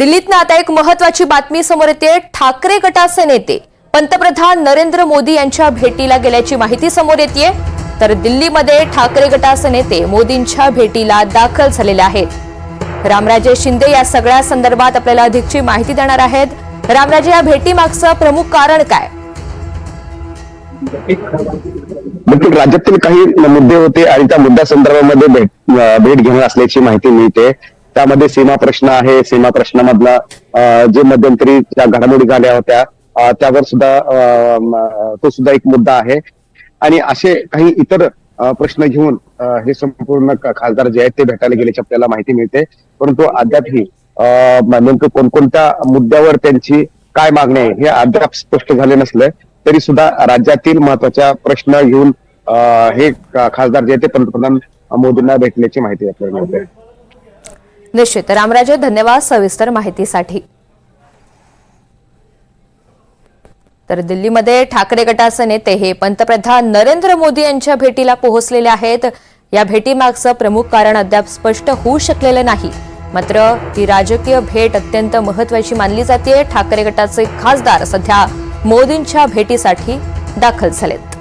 दिल्लीतनं आता एक महत्वाची बातमी समोर येते. ठाकरे गटाचे नेते पंतप्रधान नरेंद्र मोदी यांच्या भेटीला गेल्याची माहिती समोर येते तर दिल्लीमध्ये ठाकरे गटाचे नेते मोदींच्या भेटीला दाखल झालेले आहेत. रामराजे शिंदे या सगळ्या संदर्भात आपल्याला अधिकची माहिती देणार आहेत. रामराजे या भेटीमागचं प्रमुख कारण काय? बिलकुल म्हणजे राज्यातील काही मुद्दे होते आणि त्या मुद्द्या संदर्भामध्ये भेट भेट घेणार असल्याची माहिती मिळते. त्यामध्ये सीमा प्रश्न आहे. सीमा प्रश्नामधला जे मध्यंतरी ज्या घडामोडी झाल्या होत्या त्यावर सुद्धा तो सुद्धा एक मुद्दा आहे. आणि असे काही इतर प्रश्न घेऊन हे संपूर्ण खासदार जे आहेत ते भेटायला गेल्याची आपल्याला माहिती मिळते. परंतु अद्यापही नेमकं कोणकोणत्या मुद्द्यावर त्यांची काय मागणी आहे हे अद्याप स्पष्ट झाले नसले तरी सुद्धा राज्यातील महत्त्वाच्या प्रश्न घेऊन हे खासदार जे आहेत ते पंतप्रधान मोदींना भेटल्याची माहिती आपल्याला मिळते. निश्चित. रामराजे धन्यवाद सविस्तर माहितीसाठी. तर दिल्लीमध्ये ठाकरे गटाचे नेते हे पंतप्रधान नरेंद्र मोदी यांच्या भेटीला पोहोचलेले आहेत. या भेटीमागचं प्रमुख कारण अद्याप स्पष्ट होऊ शकलेलं नाही. मात्र ही राजकीय भेट अत्यंत महत्वाची मानली जाते ठाकरे गटाचे खासदार सध्या मोदींच्या भेटीसाठी दाखल झालेत.